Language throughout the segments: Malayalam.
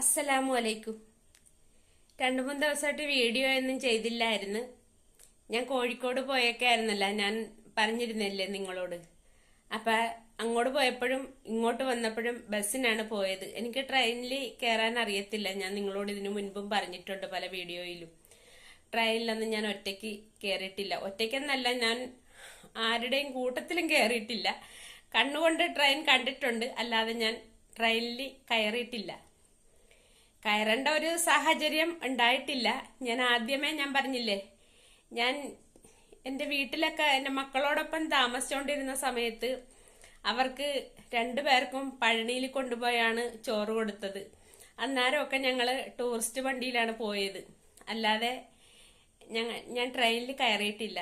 അസ്സലാമു അലൈക്കും രണ്ടു മൂന്ന് ദിവസമായിട്ട് വീഡിയോ ഒന്നും ചെയ്തില്ലായിരുന്നു. ഞാൻ കോഴിക്കോട് പോയൊക്കെ ആയിരുന്നല്ല ഞാൻ പറഞ്ഞിരുന്നില്ലേ നിങ്ങളോട്. അപ്പം അങ്ങോട്ട് പോയപ്പോഴും ഇങ്ങോട്ട് വന്നപ്പോഴും ബസ്സിനാണ് പോയത്. എനിക്ക് ട്രെയിനിൽ കയറാൻ അറിയത്തില്ല. ഞാൻ നിങ്ങളോട് ഇതിനു മുൻപും പറഞ്ഞിട്ടുണ്ട് പല വീഡിയോയിലും. ട്രെയിനിലൊന്നും ഞാൻ ഒറ്റയ്ക്ക് കയറിയിട്ടില്ല ഒറ്റയ്ക്കെന്നല്ല ഞാൻ ആരുടെയും കൂട്ടത്തിലും കയറിയിട്ടില്ല കണ്ണുകൊണ്ട് ട്രെയിൻ കണ്ടിട്ടുണ്ട്. അല്ലാതെ ഞാൻ ട്രെയിനിൽ കയറിയിട്ടില്ല. കയറേണ്ട ഒരു സാഹചര്യം ഉണ്ടായിട്ടില്ല. ഞാൻ ആദ്യമേ ഞാൻ പറഞ്ഞില്ലേ ഞാൻ എന്റെ വീട്ടിലൊക്കെ എന്റെ മക്കളോടൊപ്പം താമസിച്ചുകൊണ്ടിരുന്ന സമയത്ത് അവർക്ക് രണ്ടു പേർക്കും പഴനിയിൽ കൊണ്ടുപോയാണ് ചോറ് കൊടുത്തത്. അന്നേരമൊക്കെ ഞങ്ങൾ ടൂറിസ്റ്റ് വണ്ടിയിലാണ് പോയത്. അല്ലാതെ ഞങ്ങൾ ഞാൻ ട്രെയിനിൽ കയറിയിട്ടില്ല.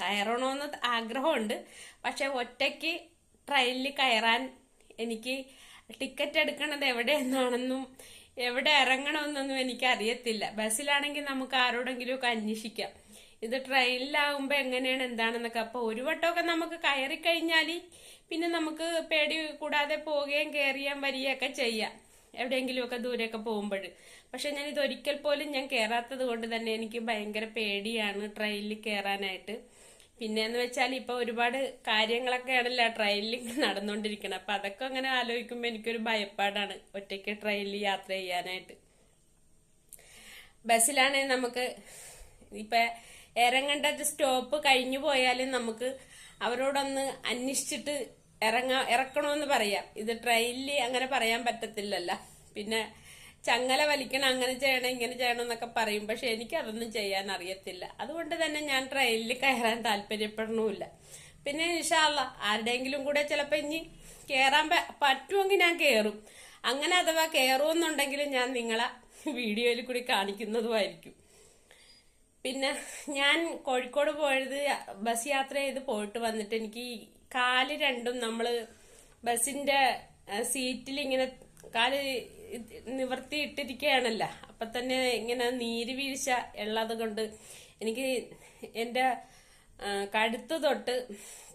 കയറണമെന്ന് ആഗ്രഹമുണ്ട് പക്ഷെ ഒറ്റയ്ക്ക് ട്രെയിനിൽ കയറാൻ എനിക്ക് ടിക്കറ്റ് എടുക്കണത് എവിടെയെന്നാണെന്നും എവിടെ ഇറങ്ങണമെന്നൊന്നും എനിക്ക് അറിയത്തില്ല ബസ്സിലാണെങ്കിൽ നമുക്ക് ആരോടെങ്കിലും ഒക്കെ അന്വേഷിക്കാം. ഇത് ട്രെയിനിലാവുമ്പോൾ എങ്ങനെയാണ് എന്താണെന്നൊക്കെ. അപ്പൊ ഒരു വട്ടമൊക്കെ നമുക്ക് കയറി കഴിഞ്ഞാൽ പിന്നെ നമുക്ക് പേടി കൂടാതെ പോവുകയും കയറിയാൻ വരികയൊക്കെ ചെയ്യാം. എവിടെയെങ്കിലുമൊക്കെ ദൂരെയൊക്കെ പോകുമ്പോൾ പക്ഷെ ഞാൻ ഇത് ഒരിക്കൽ പോലും ഞാൻ കയറാത്തത് കൊണ്ട് തന്നെ എനിക്ക് ഭയങ്കര പേടിയാണ് ട്രെയിനിൽ കയറാനായിട്ട് പിന്നെന്ന് വെച്ചാൽ ഇപ്പൊ ഒരുപാട് കാര്യങ്ങളൊക്കെ കാര്യങ്ങളൊക്കെയാണല്ലോ ട്രെയിനിൽ നടന്നുകൊണ്ടിരിക്കണം അപ്പൊ അതൊക്കെ അങ്ങനെ ആലോചിക്കുമ്പോൾ എനിക്കൊരു ഭയപ്പാടാണ് ഒറ്റയ്ക്ക് ട്രെയിനിൽ യാത്ര ചെയ്യാനായിട്ട്. ബസ്സിലാണെങ്കിൽ നമുക്ക് ഇപ്പൊ ഇറങ്ങേണ്ട സ്റ്റോപ്പ് കഴിഞ്ഞു പോയാലും നമുക്ക് അവരോടൊന്ന് അന്വേഷിച്ചിട്ട് ഇറങ്ങാ ഇറക്കണമെന്ന് പറയാം. ഇത് ട്രെയിനിൽ അങ്ങനെ പറയാൻ പറ്റത്തില്ലല്ലോ. പിന്നെ ചങ്ങല വലിക്കണം അങ്ങനെ ചെയ്യണം ഇങ്ങനെ ചെയ്യണം എന്നൊക്കെ പറയും. പക്ഷെ എനിക്ക് അതൊന്നും ചെയ്യാൻ അറിയത്തില്ല. അതുകൊണ്ട് തന്നെ ഞാൻ ട്രെയിനിൽ കയറാൻ താല്പര്യപ്പെടണമില്ല പിന്നെ ഇൻഷാല്ല ആരുടെയെങ്കിലും കൂടെ ചിലപ്പോൾ ഇനി കയറാൻ പറ്റുമെങ്കിൽ ഞാൻ കയറും അങ്ങനെ അഥവാ കയറുമെന്നുണ്ടെങ്കിൽ ഞാൻ നിങ്ങളെ വീഡിയോയിൽ കൂടി കാണിക്കുന്നതുമായിരിക്കും. പിന്നെ ഞാൻ കോഴിക്കോട് പോയത് ബസ് യാത്ര ചെയ്ത് പോയിട്ട് വന്നിട്ട് എനിക്ക് കാൽ രണ്ടും നമ്മൾ ബസ്സിന്റെ സീറ്റിൽ ഇങ്ങനെ കാൽ നിവർത്തിയിട്ടിരിക്കുകയാണല്ലോ. അപ്പൊ തന്നെ ഇങ്ങനെ നീര് വീഴ്ച ഉള്ളത് കൊണ്ട് എനിക്ക് എന്റെ കഴുത്ത് തൊട്ട്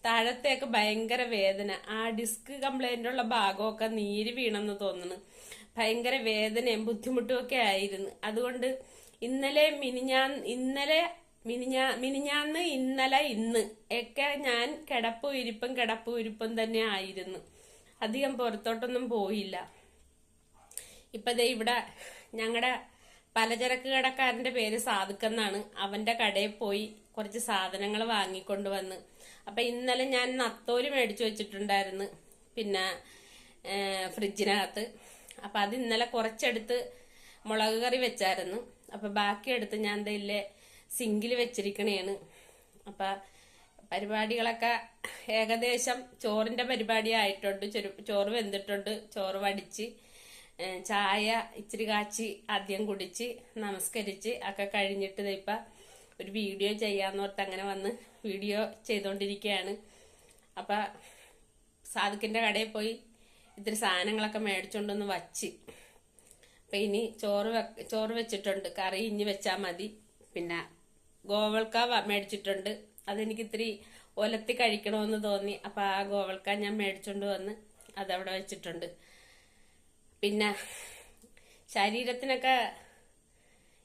താഴത്തേക്ക് ഭയങ്കര വേദന. ആ ഡിസ്ക് കംപ്ലൈന്റ് ഉള്ള ഭാഗമൊക്കെ നീര് വീണെന്ന് തോന്നുന്നു. ഭയങ്കര വേദനയും ബുദ്ധിമുട്ടും ഒക്കെ ആയിരുന്നു. അതുകൊണ്ട് ഇന്നലെ മിനിഞ്ഞാൻ ഇന്നലെ മിനിഞ്ഞാ മിനിഞ്ഞാന്ന് ഇന്നലെ ഇന്ന് ഒക്കെ ഞാൻ കിടപ്പും ഇരിപ്പും കിടപ്പും ഇരിപ്പും തന്നെ ആയിരുന്നു. അധികം പുറത്തോട്ടൊന്നും പോയില്ല. ഇപ്പൊ ദേ ഇവിടെ ഞങ്ങളുടെ പലചരക്ക് കടക്കാരന്റെ പേര് സാധുക്കെന്നാണ്. അവന്റെ കടയിൽ പോയി കുറച്ച് സാധനങ്ങൾ വാങ്ങിക്കൊണ്ട് വന്ന്. അപ്പൊ ഇന്നലെ ഞാൻ നത്തോലി മേടിച്ചു വെച്ചിട്ടുണ്ടായിരുന്നു. പിന്നെ ഫ്രിഡ്ജിനകത്ത്. അപ്പൊ അത് ഇന്നലെ കുറച്ചെടുത്ത് മുളക് കറി വെച്ചായിരുന്നു. അപ്പൊ ബാക്കിയെടുത്ത് ഞാൻ ഇതിലെ സിങ്കിൽ വെച്ചിരിക്കണേണ്. അപ്പൊ പരിപാടികളൊക്കെ ഏകദേശം ചോറിന്റെ പരിപാടി ആയിട്ടുണ്ട്. ചോറ് വെന്തിട്ടുണ്ട്. ചോറ് വടിച്ച്. ചായ ഇച്ചിരി കാച്ചി ആദ്യം കുടിച്ച് നമസ്കരിച്ച് ഒക്കെ കഴിഞ്ഞിട്ട് ഇപ്പം ഒരു വീഡിയോ ചെയ്യാന്നോർത്ത് അങ്ങനെ വന്ന് വീഡിയോ ചെയ്തുകൊണ്ടിരിക്കുകയാണ് അപ്പം സാധുക്കിന്റെ കടയിൽ പോയി ഇത്തിരി സാധനങ്ങളൊക്കെ മേടിച്ചുകൊണ്ടൊന്ന് വച്ച്. അപ്പം ഇനി ചോറ് ചോറ് വെച്ചിട്ടുണ്ട്. കറി ഇഞ്ഞി വെച്ചാൽ മതി. പിന്നെ ഗോവൾക്ക മേടിച്ചിട്ടുണ്ട്. അതെനിക്ക് ഇത്തിരി ഒലത്തി കഴിക്കണമെന്ന് തോന്നി. അപ്പം ആ ഗോവൾക്ക ഞാൻ മേടിച്ചുകൊണ്ട് വന്ന് അതവിടെ വെച്ചിട്ടുണ്ട്. പിന്നെ ശരീരത്തിനൊക്കെ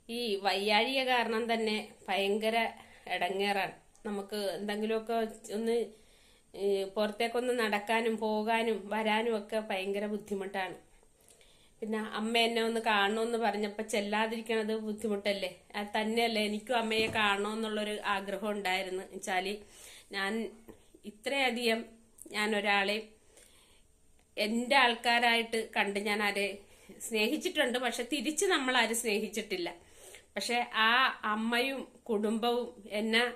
ഈ വയ്യാഴിക കാരണം തന്നെ ഭയങ്കര ഇടങ്ങേറാണ് നമുക്ക് എന്തെങ്കിലുമൊക്കെ ഒന്ന് പുറത്തേക്കൊന്ന് നടക്കാനും പോകാനും വരാനും ഒക്കെ ഭയങ്കര ബുദ്ധിമുട്ടാണ്. പിന്നെ അമ്മ എന്നെ ഒന്ന് കാണണമെന്ന് പറഞ്ഞപ്പോൾ ചെല്ലാതിരിക്കണത് ബുദ്ധിമുട്ടല്ലേ? അത് തന്നെയല്ലേ എനിക്കും അമ്മയെ കാണണമെന്നുള്ളൊരു ആഗ്രഹം ഉണ്ടായിരുന്നു. വെച്ചാൽ ഞാൻ ഇത്രയധികം ഞാൻ ഒരാളെ എന്റെ ആൾക്കാരായിട്ട് കണ്ട് ഞാൻ ആരെ സ്നേഹിച്ചിട്ടുണ്ട് പക്ഷെ തിരിച്ച് നമ്മൾ ആരും സ്നേഹിച്ചിട്ടില്ല. പക്ഷെ ആ അമ്മയും കുടുംബവും എന്നെ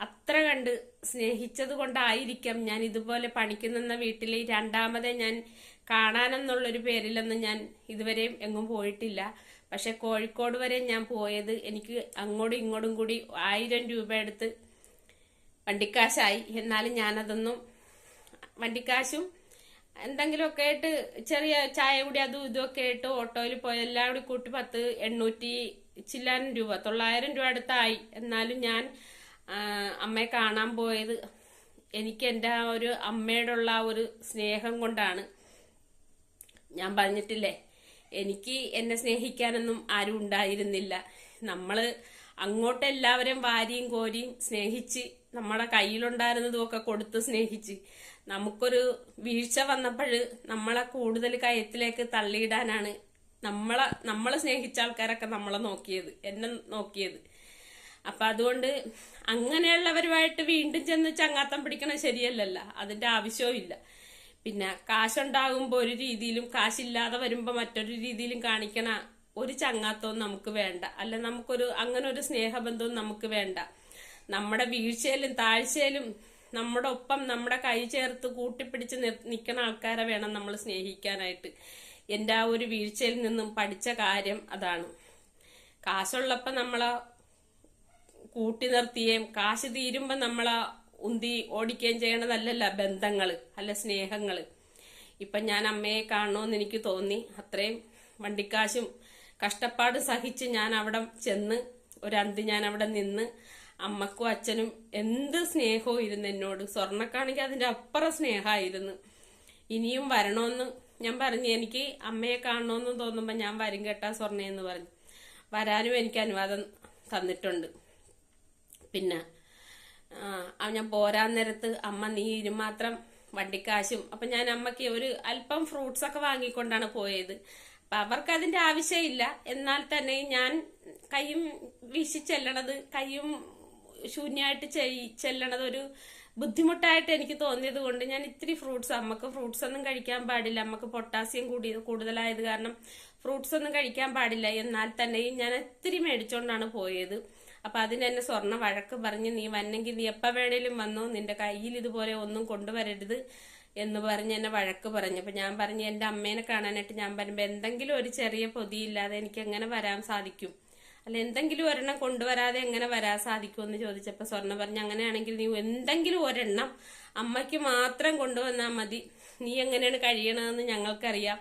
അത്ര കണ്ട് സ്നേഹിച്ചത് കൊണ്ടായിരിക്കാം ഞാൻ ഇതുപോലെ പണിക്കുന്ന വീട്ടിൽ രണ്ടാമതേ ഞാൻ കാണാനെന്നുള്ളൊരു പേരിലൊന്നും ഞാൻ ഇതുവരെയും എങ്ങും പോയിട്ടില്ല. പക്ഷെ കോഴിക്കോട് വരെ ഞാൻ പോയത് എനിക്ക് അങ്ങോട്ടും ഇങ്ങോട്ടും കൂടി ആയിരം രൂപ എടുത്ത് വണ്ടിക്കാശായി. എന്നാലും ഞാനതൊന്നും വണ്ടിക്കാശും എന്തെങ്കിലുമൊക്കെ ആയിട്ട് ചെറിയ ചായ കൂടി അതും ഇതുമൊക്കെ ആയിട്ട് ഓട്ടോയിൽ പോയി എല്ലാം കൂടി കൂട്ടി പത്ത് എണ്ണൂറ്റി ചില്ലാനും രൂപ തൊള്ളായിരം രൂപ അടുത്തായി. എന്നാലും ഞാൻ അമ്മയെ കാണാൻ പോയത് എനിക്ക് എന്റെ ആ ഒരു അമ്മയോടുള്ള ആ ഒരു സ്നേഹം കൊണ്ടാണ്. ഞാൻ പറഞ്ഞിട്ടില്ലേ എനിക്ക് എന്നെ സ്നേഹിക്കാനൊന്നും ആരും ഉണ്ടായിരുന്നില്ല. നമ്മൾ അങ്ങോട്ട് എല്ലാവരും വാരിയും കോരിയും സ്നേഹിച്ച് നമ്മുടെ കയ്യിലുണ്ടായിരുന്നതും ഒക്കെ കൊടുത്ത് സ്നേഹിച്ച് നമുക്കൊരു വീഴ്ച വന്നപ്പോൾ നമ്മളെ കൂടുതൽ കയത്തിലേക്ക് തള്ളിയിടാനാണ് നമ്മളെ നമ്മളെ സ്നേഹിച്ച ആൾക്കാരൊക്കെ നമ്മളെ നോക്കിയത് എന്നെ നോക്കിയത്. അപ്പൊ അതുകൊണ്ട് അങ്ങനെയുള്ളവരുമായിട്ട് വീണ്ടും ചെന്ന് ചങ്ങാത്തം പിടിക്കണം ശരിയല്ലല്ല അതിന്റെ ആവശ്യവും ഇല്ല. പിന്നെ കാശുണ്ടാകുമ്പോൾ ഒരു രീതിയിലും കാശില്ലാതെ വരുമ്പോൾ മറ്റൊരു രീതിയിലും കാണിക്കണ ഒരു ചങ്ങാത്തവും നമുക്ക് വേണ്ട. അല്ല നമുക്കൊരു അങ്ങനെ ഒരു സ്നേഹബന്ധവും നമുക്ക് വേണ്ട. നമ്മുടെ വീഴ്ചയിലും താഴ്ചയിലും നമ്മുടെ ഒപ്പം നമ്മുടെ കൈ ചേർത്ത് കൂട്ടിപ്പിടിച്ച് നിൽക്കുന്ന ആൾക്കാരെ വേണം നമ്മൾ സ്നേഹിക്കാനായിട്ട്. എന്റെ ആ ഒരു വീഴ്ചയിൽ നിന്നും പഠിച്ച കാര്യം അതാണ്. കാശുള്ളപ്പം നമ്മളെ കൂട്ടി നിർത്തുകയും കാശ് തീരുമ്പോൾ നമ്മളെ ഉന്തി ഓടിക്കുകയും ചെയ്യണതല്ലല്ല ബന്ധങ്ങൾ അല്ല സ്നേഹങ്ങൾ ഇപ്പം ഞാൻ അമ്മയെ കാണണമെന്ന് എനിക്ക് തോന്നി. അത്രയും വണ്ടിക്കാശും കഷ്ടപ്പാട് സഹിച്ച് ഞാൻ അവിടെ ചെന്ന് ഒരന്തി ഞാൻ അവിടെ നിന്ന് അമ്മക്കും അച്ഛനും എന്ത് സ്നേഹവും ഇരുന്നു എന്നോട്. സ്വർണക്കാണെങ്കിൽ അതിന്റെ അപ്പുറം സ്നേഹമായിരുന്നു ഇനിയും വരണമെന്ന് ഞാൻ പറഞ്ഞു. എനിക്ക് അമ്മയെ കാണണമെന്ന് തോന്നുമ്പോൾ ഞാൻ വരും കേട്ടാ സ്വർണയെന്ന് പറഞ്ഞു. വരാനും എനിക്ക് അനുവാദം തന്നിട്ടുണ്ട്. പിന്നെ ഞാൻ പോരാൻ നേരത്ത് അമ്മ നീ മാത്രം വണ്ടിക്കാശും. അപ്പൊ ഞാൻ അമ്മയ്ക്ക് ഒരു അല്പം ഫ്രൂട്ട്സ് ഒക്കെ വാങ്ങിക്കൊണ്ടാണ് പോയത്. അപ്പൊ അവർക്ക് അതിന്റെ ആവശ്യമില്ല. എന്നാൽ തന്നെ ഞാൻ കൈയും വീശി ചെല്ലണത് കൈയും ശൂന്യമായിട്ട് ചെല്ലണത് ഒരു ബുദ്ധിമുട്ടായിട്ട് എനിക്ക് തോന്നിയത് കൊണ്ട് ഞാൻ ഇത്തിരി ഫ്രൂട്ട്സ് അമ്മയ്ക്ക് ഫ്രൂട്ട്സ് ഒന്നും കഴിക്കാൻ പാടില്ല. അമ്മയ്ക്ക് പൊട്ടാസ്യം കൂടി കൂടുതലായത് കാരണം ഫ്രൂട്ട്സ് ഒന്നും കഴിക്കാൻ പാടില്ല. എന്നാൽ തന്നെയും ഞാൻ ഇത്തിരി മേടിച്ചോണ്ടാണ് പോയത്. അപ്പൊ അതിന് എന്നെ സ്വർണ വഴക്ക് പറഞ്ഞ് നീ വന്നെങ്കിൽ നീ എപ്പോ വേണേലും വന്നോ നിന്റെ കയ്യിൽ ഇതുപോലെ ഒന്നും കൊണ്ടുവരരുത്. എന്ന് പറഞ്ഞ് എന്നെ വഴക്ക് പറഞ്ഞു. അപ്പൊ ഞാൻ പറഞ്ഞു എന്റെ അമ്മേനെ കാണാനായിട്ട് ഞാൻ പറയുമ്പോ എന്തെങ്കിലും ഒരു ചെറിയ പൊതിയില്ലാതെ എനിക്ക് എങ്ങനെ വരാൻ സാധിക്കും? അല്ല എന്തെങ്കിലും ഒരെണ്ണം കൊണ്ടുവരാതെ എങ്ങനെ വരാൻ സാധിക്കും? എന്ന് ചോദിച്ചപ്പോ സ്വർണ പറഞ്ഞു അങ്ങനെയാണെങ്കിൽ നീ എന്തെങ്കിലും ഒരെണ്ണം അമ്മയ്ക്ക് മാത്രം കൊണ്ടുവന്നാൽ മതി. നീ എങ്ങനെയാണ് കഴിയണതെന്ന് ഞങ്ങൾക്കറിയാം.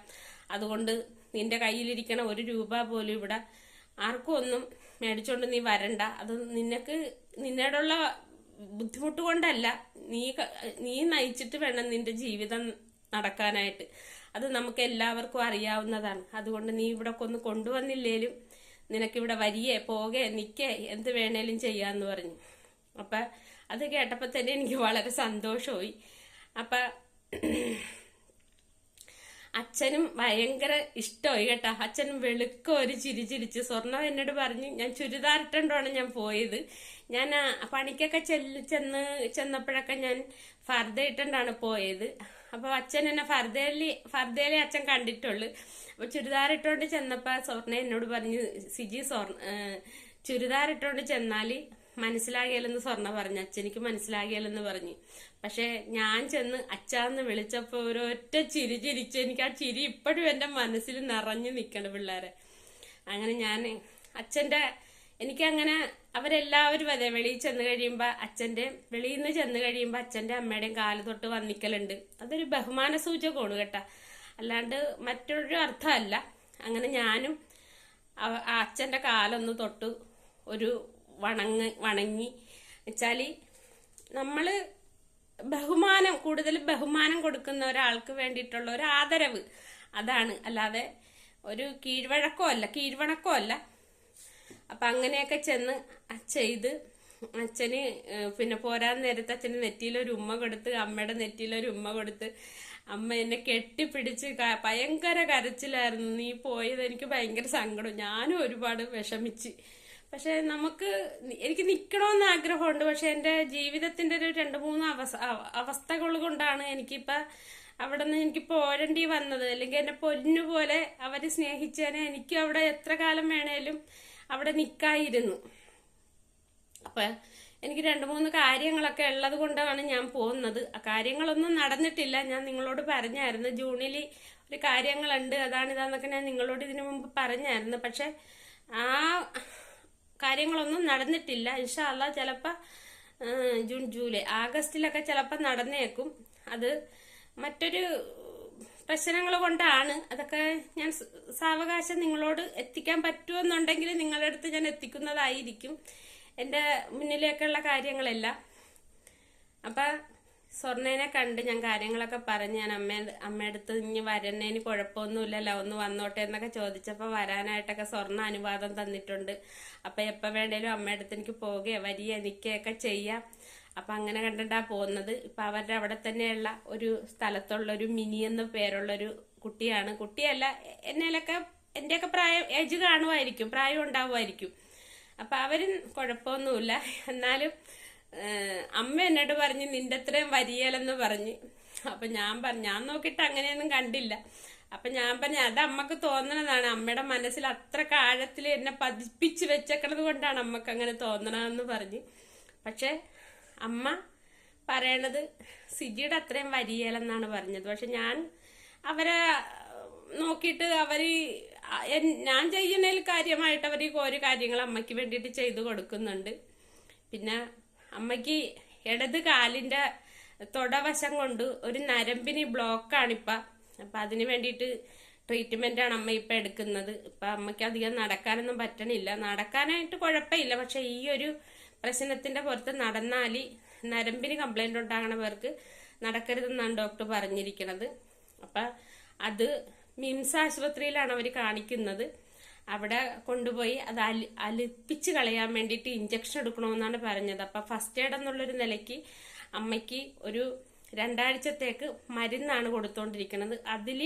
അതുകൊണ്ട് നിന്റെ കയ്യിലിരിക്കണ ഒരു രൂപ പോലും ഇവിടെ ആർക്കും ഒന്നും മേടിച്ചോണ്ട് നീ വരണ്ട. അത് നിനക്ക് നിന്നോടുള്ള ബുദ്ധിമുട്ട് കൊണ്ടല്ല നീ നീ നയിച്ചിട്ട് വേണം നിന്റെ ജീവിതം നടക്കാനായിട്ട്. അത് നമുക്ക് എല്ലാവർക്കും അറിയാവുന്നതാണ്. അതുകൊണ്ട് നീ ഇവിടെ ഒന്ന് കൊണ്ടുവന്നില്ലേലും നിനക്കിവിടെ വരിയേ പോകെ നിൽക്കേ എന്ത് വേണേലും ചെയ്യാന്ന് പറഞ്ഞു. അപ്പൊ അത് കേട്ടപ്പോൾ തന്നെ എനിക്ക് വളരെ സന്തോഷമായി. അപ്പൊ അച്ഛനും ഭയങ്കര ഇഷ്ടമായി കേട്ടോ. അച്ഛൻ വെളുക്ക ഒരു ചിരി ചിരിച്ച്. സ്വർണം എന്നോട് പറഞ്ഞു ഞാൻ ചുരിദാർ ചുരിദാറിട്ടുകൊണ്ടാണ് ഞാൻ പോയത്. ഞാൻ പണിക്കൊക്കെ ചെല്ല് ചെന്ന് ചെന്നപ്പോഴൊക്കെ ഞാൻ ഫർദ ഇട്ടുകൊണ്ടാണ് പോയത്. അപ്പൊ അച്ഛൻ എന്നെ ഫർദേലി ഫർദയിലെ അച്ഛൻ കണ്ടിട്ടുള്ളു. അപ്പൊ ചുരിദാർ ഇട്ടുകൊണ്ട് ചെന്നപ്പോ സ്വർണ എന്നോട് പറഞ്ഞു സിജി സ്വർണ ചുരിദാർ ഇട്ടുകൊണ്ട് ചെന്നാൽ മനസ്സിലാകില്ലെന്ന് സ്വർണ പറഞ്ഞു. അച്ഛനിക്ക് മനസ്സിലാകിയല്ലെന്ന് പറഞ്ഞു. പക്ഷെ ഞാൻ ചെന്ന് അച്ഛാന്ന് വിളിച്ചപ്പോ ഒരൊറ്റ ചിരി ചിരിച്ചു എനിക്ക് ആ ചിരി ഇപ്പോഴും എന്റെ മനസ്സിൽ നിറഞ്ഞു നിൽക്കണം പിള്ളേരെ. അങ്ങനെ ഞാൻ അച്ഛന്റെ എനിക്കങ്ങനെ അവരെല്ലാവരും അതെ വെളിയിൽ ചെന്ന് കഴിയുമ്പോൾ അച്ഛന്റെ വെളിയിൽ നിന്ന് ചെന്ന് കഴിയുമ്പോൾ അച്ഛന്റെ അമ്മയുടെയും കാൽ തൊട്ട് വന്നിക്കലുണ്ട്. അതൊരു ബഹുമാന സൂചകമാണ് കേട്ടാ. അല്ലാണ്ട് മറ്റൊരു അർത്ഥമല്ല. അങ്ങനെ ഞാനും അച്ഛന്റെ കാലൊന്ന് തൊട്ട് ഒരു വണങ്ങ് വണങ്ങി. വെച്ചാൽ നമ്മൾ ബഹുമാനം കൂടുതൽ ബഹുമാനം കൊടുക്കുന്ന ഒരാൾക്ക് വേണ്ടിയിട്ടുള്ള ഒരു ആദരവ്. അതാണ്. അല്ലാതെ ഒരു കീഴ്വഴക്കോ അല്ല കീഴ്വണക്കോ അല്ല. അപ്പൊ അങ്ങനെയൊക്കെ ചെന്ന് ചെയ്ത് അച്ഛന് പിന്നെ പോരാൻ നേരത്തെ അച്ഛന് നെറ്റിയിലൊരു ഉമ്മ കൊടുത്ത് അമ്മയുടെ നെറ്റിയിലൊരു ഉമ്മ കൊടുത്ത് അമ്മ എന്നെ കെട്ടിപ്പിടിച്ച് ഭയങ്കര കരച്ചിലായിരുന്നു. നീ പോയത് എനിക്ക് ഭയങ്കര സങ്കടം. ഞാനും ഒരുപാട് വിഷമിച്ച്. പക്ഷെ നമുക്ക് എനിക്ക് നിൽക്കണമെന്ന് ആഗ്രഹമുണ്ട്. പക്ഷെ എന്റെ ജീവിതത്തിന്റെ ഒരു രണ്ട് മൂന്ന് അവസ്ഥ അവസ്ഥകൾ കൊണ്ടാണ് എനിക്കിപ്പോ അവിടെ നിന്ന് എനിക്ക് പോരണ്ടി വന്നത്. അല്ലെങ്കിൽ എന്നെ പൊന്നു പോലെ അവർ സ്നേഹിച്ചേനെ എനിക്ക് അവിടെ എത്ര കാലം വേണേലും അവിടെ നിൽക്കായിരുന്നു അപ്പൊ എനിക്ക് രണ്ട് മൂന്ന് കാര്യങ്ങളൊക്കെ ഉള്ളത് കൊണ്ടാണ് ഞാൻ പോകുന്നത്. ആ കാര്യങ്ങളൊന്നും നടന്നിട്ടില്ല. ഞാൻ നിങ്ങളോട് പറഞ്ഞായിരുന്നു. ജൂണിൽ ഒരു കാര്യങ്ങളുണ്ട്. അതാണ് ഇതാന്നൊക്കെ ഞാൻ നിങ്ങളോട് ഇതിനു മുമ്പ് പറഞ്ഞായിരുന്നു. പക്ഷെ ആ കാര്യങ്ങളൊന്നും നടന്നിട്ടില്ല. ഇൻഷാല്ല ചിലപ്പോ ജൂൺ ജൂലൈ ആഗസ്റ്റിലൊക്കെ ചിലപ്പോൾ നടന്നേക്കും. അത് മറ്റൊരു പ്രശ്നങ്ങൾ കൊണ്ടാണ്. അതൊക്കെ ഞാൻ സാവകാശം നിങ്ങളോട് എത്തിക്കാൻ പറ്റുമെന്നുണ്ടെങ്കിൽ നിങ്ങളുടെ അടുത്ത് ഞാൻ എത്തിക്കുന്നതായിരിക്കും. എന്റെ മുന്നിലേക്കുള്ള കാര്യങ്ങളെല്ലാം. അപ്പൊ സ്വർണേനെ കണ്ട് ഞാൻ കാര്യങ്ങളൊക്കെ പറഞ്ഞ് ഞാൻ അമ്മ അമ്മയടുത്ത് ഇനി വരണേന് കുഴപ്പമൊന്നുമില്ലല്ലോ ഒന്ന് വന്നോട്ടെ എന്നൊക്കെ ചോദിച്ചപ്പോൾ വരാനായിട്ടൊക്കെ സ്വർണ അനുവാദം തന്നിട്ടുണ്ട്. അപ്പം എപ്പോൾ വേണേലും അമ്മയടുത്ത് എനിക്ക് പോകുക വരികയോ നിൽക്കുകയൊക്കെ ചെയ്യാം. അപ്പം അങ്ങനെ കണ്ടിട്ടാ പോകുന്നത് ഇപ്പം അവരുടെ അവിടെ തന്നെയുള്ള ഒരു സ്ഥലത്തുള്ള ഒരു മിനി എന്ന പേരുള്ളൊരു കുട്ടിയാണ്. കുട്ടിയല്ല എന്നേലൊക്കെ എന്റെയൊക്കെ പ്രായം ഏജ് കാണുമായിരിക്കും പ്രായം ഉണ്ടാവുമായിരിക്കും അപ്പം അവരും കുഴപ്പമൊന്നുമില്ല. എന്നാലും അമ്മ എന്നോട് പറഞ്ഞു നിന്റെ അത്രയും വരിയലെന്ന് പറഞ്ഞ്. അപ്പൊ ഞാൻ പറഞ്ഞു ഞാൻ നോക്കിയിട്ട് അങ്ങനെയൊന്നും കണ്ടില്ല. അപ്പൊ ഞാൻ പറഞ്ഞു അത് അമ്മയ്ക്ക് തോന്നണതാണ്. അമ്മയുടെ മനസ്സിൽ അത്ര ആഴത്തിൽ എന്നെ പതിപ്പിച്ച് വെച്ചേക്കണത് കൊണ്ടാണ് അമ്മയ്ക്ക് അങ്ങനെ തോന്നണമെന്ന് പറഞ്ഞ്. പക്ഷെ അമ്മ പറയണത് സിജിയുടെ അത്രയും വരികയില്ലെന്നാണ് പറഞ്ഞത്. പക്ഷെ ഞാൻ അവരെ നോക്കിയിട്ട് എൻ- ഞാൻ ചെയ്യുന്നതിൽ കാര്യമായിട്ട് അവർ ഓരോ കാര്യങ്ങൾ അമ്മയ്ക്ക് വേണ്ടിയിട്ട് ചെയ്തു കൊടുക്കുന്നുണ്ട്. പിന്നെ അമ്മയ്ക്ക് ഇടത് കാലിന്റെ തൊടവശം കൊണ്ട് ഒരു നരമ്പിന് ബ്ലോക്കാണിപ്പ അപ്പൊ അതിന് വേണ്ടിയിട്ട് ട്രീറ്റ്മെന്റ് ആണ് അമ്മ ഇപ്പൊ എടുക്കുന്നത്. ഇപ്പൊ അമ്മയ്ക്ക് അധികം നടക്കാനൊന്നും പറ്റണില്ല. നടക്കാനായിട്ട് കുഴപ്പമില്ല. പക്ഷെ ഈ ഒരു പ്രശ്നത്തിന്റെ പുറത്ത് നടന്നാൽ നരമ്പിന് കംപ്ലൈന്റ് ഉണ്ടാകണവർക്ക് നടക്കരുതെന്നാണ് ഡോക്ടർ പറഞ്ഞിരിക്കുന്നത് അപ്പൊ അത് മിംസ് ആശുപത്രിയിലാണ് അവർ കാണിക്കുന്നത്. അവിടെ കൊണ്ടുപോയി അത് അലി അലിപ്പിച്ച് കളയാൻ വേണ്ടിയിട്ട് ഇഞ്ചക്ഷൻ എടുക്കണമെന്നാണ് പറഞ്ഞത്. അപ്പം ഫസ്റ്റ് എയ്ഡ് എന്നുള്ളൊരു നിലയ്ക്ക് അമ്മയ്ക്ക് ഒരു രണ്ടാഴ്ചത്തേക്ക് മരുന്നാണ് കൊടുത്തുകൊണ്ടിരിക്കുന്നത് അതിൽ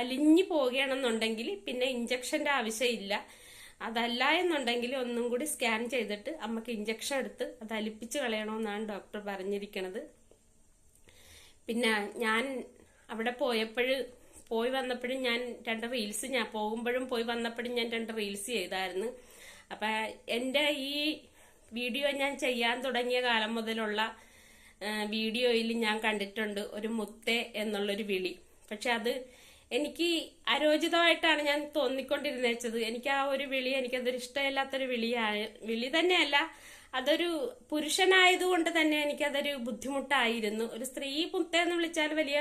അലിഞ്ഞു പോവുകയാണെന്നുണ്ടെങ്കിൽ പിന്നെ ഇഞ്ചക്ഷന്റെ ആവശ്യമില്ല. അതല്ല എന്നുണ്ടെങ്കിൽ ഒന്നും കൂടി സ്കാൻ ചെയ്തിട്ട് അമ്മയ്ക്ക് ഇഞ്ചക്ഷൻ എടുത്ത് അത് അലിപ്പിച്ച് കളയണമെന്നാണ് ഡോക്ടർ പറഞ്ഞിരിക്കുന്നത് പിന്നെ ഞാൻ അവിടെ പോയപ്പോഴ് പോയി വന്നപ്പോഴും ഞാൻ രണ്ട് റീൽസ് ഞാൻ പോകുമ്പോഴും പോയി വന്നപ്പോഴും ഞാൻ രണ്ട് റീൽസ് ചെയ്തായിരുന്നു. അപ്പൊ എന്റെ ഈ വീഡിയോ ഞാൻ ചെയ്യാൻ തുടങ്ങിയ കാലം മുതലുള്ള വീഡിയോയിൽ ഞാൻ കണ്ടിട്ടുണ്ട് ഒരു മുത്തേ എന്നുള്ളൊരു വിളി. പക്ഷെ അത് എനിക്ക് അരോചിതമായിട്ടാണ് ഞാൻ തോന്നിക്കൊണ്ടിരുന്നത് എനിക്ക് ആ ഒരു വിളി എനിക്കതൊരു ഇഷ്ടമില്ലാത്തൊരു വിളിയായ വിളി തന്നെയല്ല അതൊരു പുരുഷനായതുകൊണ്ട് തന്നെ എനിക്കതൊരു ബുദ്ധിമുട്ടായിരുന്നു. ഒരു സ്ത്രീ മുത്ത എന്ന് വിളിച്ചാൽ വലിയ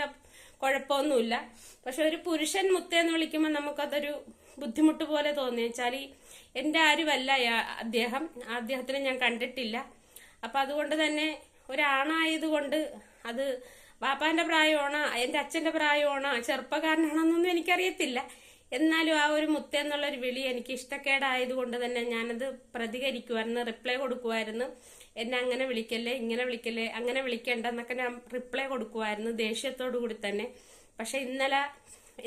കുഴപ്പമൊന്നുമില്ല. പക്ഷെ ഒരു പുരുഷൻ മുത്തേന്ന് വിളിക്കുമ്പോൾ നമുക്കതൊരു ബുദ്ധിമുട്ട് പോലെ തോന്നി വെച്ചാൽ എന്റെ ആരുമല്ല അദ്ദേഹം. അദ്ദേഹത്തിനെ ഞാൻ കണ്ടിട്ടില്ല. അപ്പം അതുകൊണ്ട് തന്നെ ഒരാണായതുകൊണ്ട് അത് ബാപ്പാന്റെ പ്രായമാണോ എന്റെ അച്ഛന്റെ പ്രായമാണോ ചെറുപ്പക്കാരനാണോന്നൊന്നും എനിക്കറിയത്തില്ല. എന്നാലും ആ ഒരു മുത്ത എന്നുള്ളൊരു വിളി എനിക്ക് ഇഷ്ടക്കേടായതുകൊണ്ട് തന്നെ ഞാനത് പ്രതികരിക്കുമായിരുന്നു റിപ്ലൈ കൊടുക്കുമായിരുന്നു എന്നെ അങ്ങനെ വിളിക്കല്ലേ ഇങ്ങനെ വിളിക്കല്ലേ അങ്ങനെ വിളിക്കണ്ട എന്നൊക്കെ ഞാൻ റിപ്ലൈ കൊടുക്കുമായിരുന്നു ദേഷ്യത്തോടു കൂടി തന്നെ. പക്ഷെ ഇന്നലെ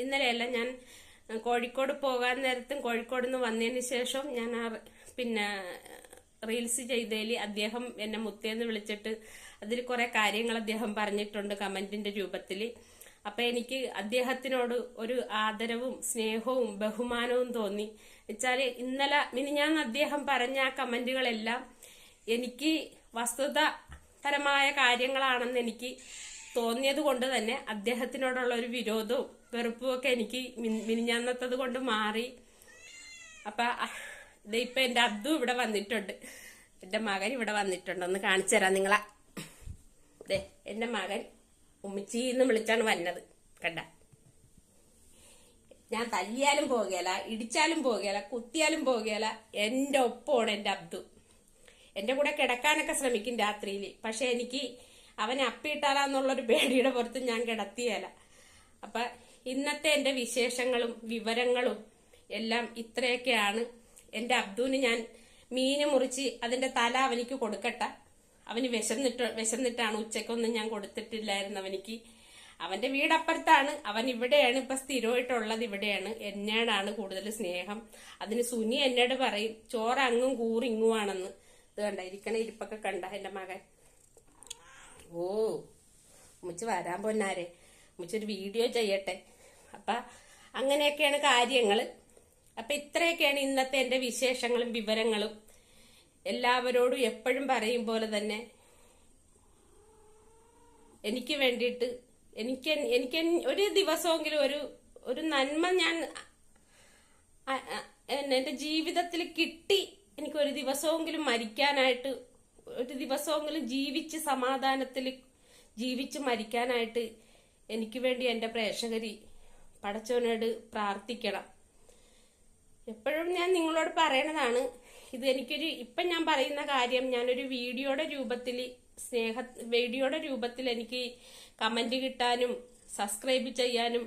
ഇന്നലെയല്ല ഞാൻ കോഴിക്കോട് പോകാൻ നേരത്തും കോഴിക്കോട് നിന്ന് വന്നതിന് ശേഷം ഞാൻ ആ പിന്നെ റീൽസ് ചെയ്തതിൽ അദ്ദേഹം എന്നെ മുത്തേന്ന് വിളിച്ചിട്ട് അതിൽ കുറെ കാര്യങ്ങൾ അദ്ദേഹം പറഞ്ഞിട്ടുണ്ട് കമന്റിന്റെ രൂപത്തിൽ അപ്പൊ എനിക്ക് അദ്ദേഹത്തിനോട് ഒരു ആദരവും സ്നേഹവും ബഹുമാനവും തോന്നി. വെച്ചാൽ ഇന്നലെ ഞാൻ അദ്ദേഹം പറഞ്ഞ ആ കമന്റുകളെല്ലാം എനിക്ക് വസ്തുതപരമായ കാര്യങ്ങളാണെന്ന് എനിക്ക് തോന്നിയത് കൊണ്ട് തന്നെ അദ്ദേഹത്തിനോടുള്ള ഒരു വിരോധവും വെറുപ്പും ഒക്കെ എനിക്ക് മിനിഞ്ഞന്നത്തത് കൊണ്ട് മാറി. അപ്പൊ ഇപ്പൊ എന്റെ അബ്ദു ഇവിടെ വന്നിട്ടുണ്ട്. എന്റെ മകൻ ഇവിടെ വന്നിട്ടുണ്ട്. ഒന്ന് കാണിച്ചു തരാം നിങ്ങളെ. ദേ എന്റെ മകൻ ഉമ്മിച്ചി എന്ന് വിളിച്ചാണ് വന്നത്. കണ്ട. ഞാൻ തല്ലിയാലും പോകുകയില്ല ഇടിച്ചാലും പോകുകയില്ല കുത്തിയാലും പോകുകയില്ല എന്റെ ഒപ്പമാണ് എന്റെ അബ്ദു. എന്റെ കൂടെ കിടക്കാനൊക്കെ ശ്രമിക്കും രാത്രിയിൽ പക്ഷെ എനിക്ക് അവനെ അപ്പിയിട്ടാലാന്നുള്ളൊരു പേടിയുടെ പുറത്ത് ഞാൻ കിടത്തിയല്ല അപ്പൊ ഇന്നത്തെ എന്റെ വിശേഷങ്ങളും വിവരങ്ങളും എല്ലാം ഇത്രയൊക്കെയാണ്. എന്റെ അബ്ദുവിന് ഞാൻ മീന് മുറിച്ച് അതിന്റെ തല അവനിക്ക് കൊടുക്കട്ടെ. അവന് വിശന്നിട്ട് വിശന്നിട്ടാണ് ഉച്ചക്കൊന്നും ഞാൻ കൊടുത്തിട്ടില്ലായിരുന്നു അവനിക്ക്. അവന്റെ വീടപ്പുറത്താണ്. അവൻ ഇവിടെയാണ് ഇപ്പൊ സ്ഥിരമായിട്ടുള്ളത്. ഇവിടെയാണ്. എന്നോടാണ് കൂടുതൽ സ്നേഹം. അതിന് സുനി എന്നോട് പറയും ചോറ് അങ്ങും കൂറ് ഇങ്ങുവാണെന്ന് കണ്ട ഇരിക്കണ ഇരിപ്പൊക്കെ കണ്ട എന്റെ മകൻ. ഓ മുച്ച് വരാൻ പൊന്നാരെ. മുച്ചൊരു വീഡിയോ ചെയ്യട്ടെ. അപ്പൊ അങ്ങനെയൊക്കെയാണ് കാര്യങ്ങൾ അപ്പൊ ഇത്രയൊക്കെയാണ് ഇന്നത്തെ എന്റെ വിശേഷങ്ങളും വിവരങ്ങളും. എല്ലാവരോടും എപ്പോഴും പറയും പോലെ തന്നെ എനിക്ക് വേണ്ടിയിട്ട് എനിക്ക് എനിക്ക് ഒരു ദിവസമെങ്കിലും ഒരു ഒരു നന്മ ഞാൻ എന്റെ ജീവിതത്തിൽ കിട്ടി എനിക്ക് ഒരു ദിവസമെങ്കിലും മരിക്കാനായിട്ട് ഒരു ദിവസമെങ്കിലും ജീവിച്ച് സമാധാനത്തിൽ ജീവിച്ച് മരിക്കാനായിട്ട് എനിക്ക് വേണ്ടി എന്റെ പ്രേക്ഷകരി പടച്ചവനോട് പ്രാർത്ഥിക്കണം. എപ്പോഴും ഞാൻ നിങ്ങളോട് പറയണതാണ് ഇത് എനിക്കൊരു ഇപ്പം ഞാൻ പറയുന്ന കാര്യം ഞാനൊരു വീഡിയോയുടെ രൂപത്തിൽ സ്നേഹ വീഡിയോയുടെ രൂപത്തിൽ എനിക്ക് കമന്റ് കിട്ടാനും സബ്സ്ക്രൈബ് ചെയ്യാനും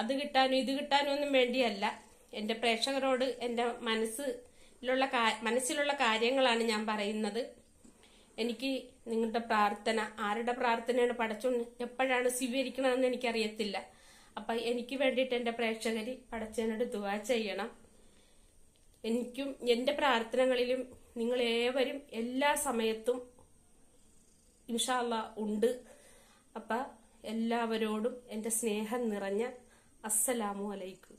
അത് കിട്ടാനും ഇത് കിട്ടാനും ഒന്നും വേണ്ടിയല്ല. എന്റെ പ്രേക്ഷകരോട് എന്റെ മനസ്സിലുള്ള കാ- മനസ്സിലുള്ള കാര്യങ്ങളാണ് ഞാൻ പറയുന്നത്. എനിക്ക് നിങ്ങളുടെ പ്രാർത്ഥന ആരുടെ പ്രാർത്ഥനയാണ് പടച്ചോൻ എപ്പോഴാണ് സ്വീകരിക്കണമെന്ന് എനിക്കറിയത്തില്ല. അപ്പൊ എനിക്ക് വേണ്ടിയിട്ട് എന്റെ പ്രേക്ഷകർ പടച്ചനോട് ദുവാ ചെയ്യണം. എനിക്കും എന്റെ പ്രാർത്ഥനകളിലും നിങ്ങൾ ഏവരും എല്ലാ സമയത്തും ഇൻഷാല്ല ഉണ്ട്. അപ്പൊ എല്ലാവരോടും എന്റെ സ്നേഹം നിറഞ്ഞ അസ്സലാമു അലൈക്കും.